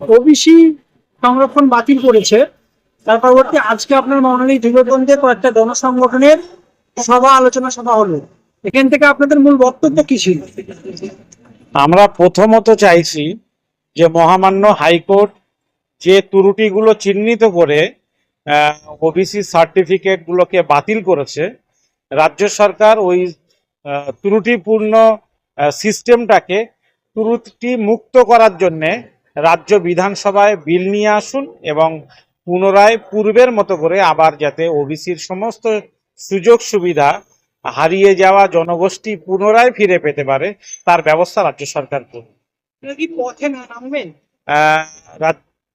OBC সংরক্ষণ বাতিল করেছে। তার পরবর্তী আজকে আপনার মহানালী যুবগঞ্জে কয়েকটা জনসংগঠনের সভা, আলোচনা সভা হলো। এখান থেকে আপনাদের মূল বক্তব্য কি ছিল? আমরা প্রথমত চাইছি যে মহামান্য হাইকোর্ট যে ত্রুটিগুলো চিহ্নিত করে ওবিসি সার্টিফিকেট গুলোকে বাতিল করেছে, রাজ্য সরকার ওই ত্রুটিপূর্ণ সিস্টেমটাকে ত্রুটি মুক্ত করার জন্যে রাজ্য বিধানসভায় বিল নিয়ে আসুন এবং পুনরায় পূর্বের মতো করে আবার যাতে ওবিসির সমস্ত সুযোগ সুবিধা হারিয়ে যাওয়া জনগোষ্ঠী পুনরায় ফিরে পেতে পারে তার ব্যবস্থা রাজ্য সরকার করবে আপনারা কি পথে না নামবেন?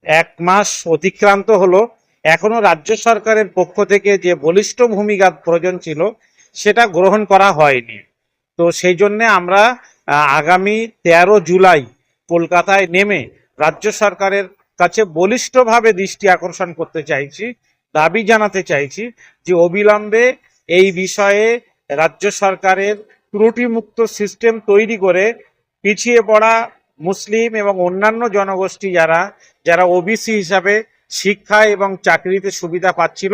এক মাস অতিক্রান্ত হলো। এখনও রাজ্য সরকারের পক্ষ থেকে যে বলিষ্ঠ ভূমিকা প্রয়োজন ছিল সেটা গ্রহণ করা হয়নি। তো সেই জন্যে আমরা আগামী তেরো জুলাই কলকাতায় নেমে রাজ্য সরকারের কাছে বলিষ্ঠভাবে দৃষ্টি আকর্ষণ করতে চাইছি, দাবি জানাতে চাইছি যে অবিলম্বে এই বিষয়ে রাজ্য সরকারের ত্রুটিমুক্ত সিস্টেম তৈরি করে পিছিয়ে পড়া মুসলিম এবং অন্যান্য জনগোষ্ঠী যারা যারা ওবিসি হিসাবে শিক্ষা এবং চাকরিতে সুবিধা পাচ্ছিল,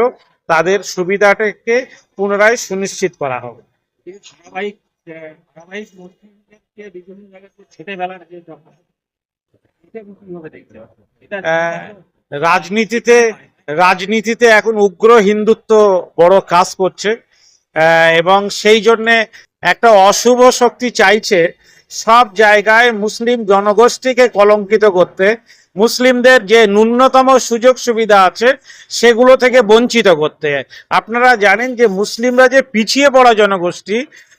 তাদের সুবিধাটাকে পুনরায় সুনিশ্চিত করা হবে রাজনীতিতে রাজনীতিতে এখন উগ্র হিন্দুত্ব বড় কাজ করছে। আহ, এবং সেই জন্যে একটা অশুভ শক্তি চাইছে সব জায়গায় মুসলিম জনগোষ্ঠীকে কলঙ্কিত করতে। মুসলিমদের যে ন্যূনতম সুযোগ সুবিধা আছে, সেগুলো থেকে বঞ্চিত করতে। আপনারা জানেন যে মুসলিমরা যে পিছিয়ে পড়া জনগোষ্ঠী,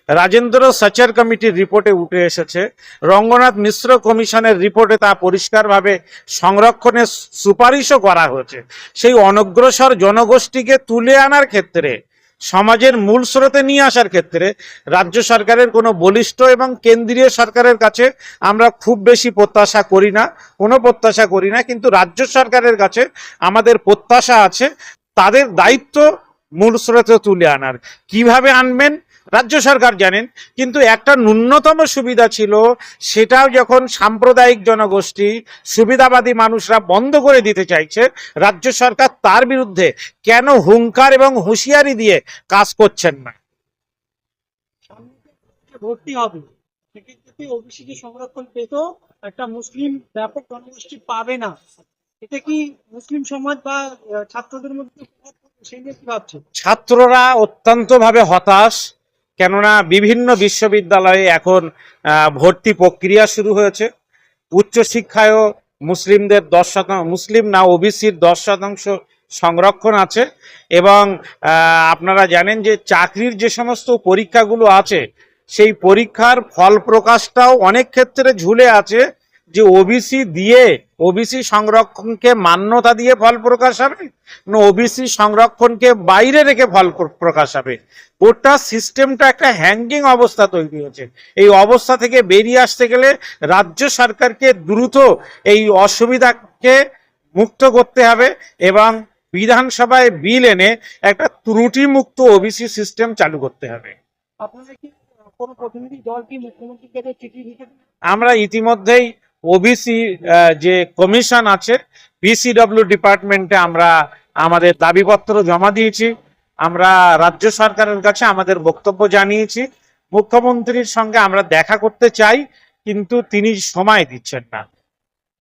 রাজেন্দ্র সাচার কমিটির রিপোর্টে উঠে এসেছে। রঙ্গনাথ মিশ্র কমিশনের রিপোর্টে তা পরিষ্কারভাবে সংরক্ষণের সুপারিশও করা হয়েছে। সেই অনগ্রসর জনগোষ্ঠীকে তুলে আনার ক্ষেত্রে সমাজের মূল স্রোতে নিয়ে আসার ক্ষেত্রে রাজ্য সরকারের কোনো বলিষ্ঠ এবং কেন্দ্রীয় সরকারের কাছে আমরা খুব বেশি প্রত্যাশা করি না, কোনো প্রত্যাশা করি না, কিন্তু রাজ্য সরকারের কাছে আমাদের প্রত্যাশা আছে, তাদের দায়িত্ব মূল স্রোতে তুলে আনার। কীভাবে আনবেন? রাজ্য সরকার জানেন কিন্তু একটা ন্যূনতম সুবিধা ছিল সেটাও যখন সাম্প্রদায়িক জনগোষ্ঠী সুবিধাবাদী মানুষরা বন্ধ করে দিতে চাইছে রাজ্য সরকার তার বিরুদ্ধে কেন হুঙ্কার এবং হুঁশিয়ারি দিয়ে কাজ করছেন না? ভর্তি হবে। সেক্ষেত্রে ওবিসি যে সংরক্ষণ পেত একটা মুসলিম ব্যাপক জনগোষ্ঠী পাবে না। এটা কি মুসলিম সমাজ বা ছাত্রদের মধ্যে? সেই নিয়ে কি ছাত্ররা অত্যন্তভাবে হতাশ কেননা বিভিন্ন বিশ্ববিদ্যালয়ে এখন ভর্তি প্রক্রিয়া শুরু হয়েছে। উচ্চশিক্ষায়ও মুসলিমদের দশ শতাংশ, মুসলিম না, ওবিসির দশ শতাংশ সংরক্ষণ আছে এবং আপনারা জানেন যে চাকরির যে সমস্ত পরীক্ষাগুলো আছে, সেই পরীক্ষার ফল প্রকাশটাও অনেক ক্ষেত্রে ঝুলে আছে। যে ওবিসি দিয়ে ওবিসি সংরক্ষণকে মান্যতা দিয়ে ফল প্রকাশ হবে? না ওবিসি সংরক্ষণকে বাইরে রেখে ফল প্রকাশ হবে? গোটা সিস্টেমটা একটা হ্যাঙ্গিং অবস্থা তৈরি হয়েছে। এই অবস্থা থেকে বেরিয়ে আসতে গেলে রাজ্য সরকারকে দ্রুত এই অসুবিধাকে মুক্ত করতে হবে এবং বিধানসভায় বিল এনে একটা ত্রুটিমুক্ত ওবিসি সিস্টেম চালু করতে হবে। আমরা ইতিমধ্যেই ওবিসি যে কমিশন আছে পিসিডব্লিউ ডিপার্টমেন্টে আমরা আমাদের দাবিপত্র জমা দিয়েছি। আমরা রাজ্য সরকারের কাছে আমাদের বক্তব্য জানিয়েছি। মুখ্যমন্ত্রীর সঙ্গে আমরা দেখা করতে চাই, কিন্তু তিনি সময় দিচ্ছেন না।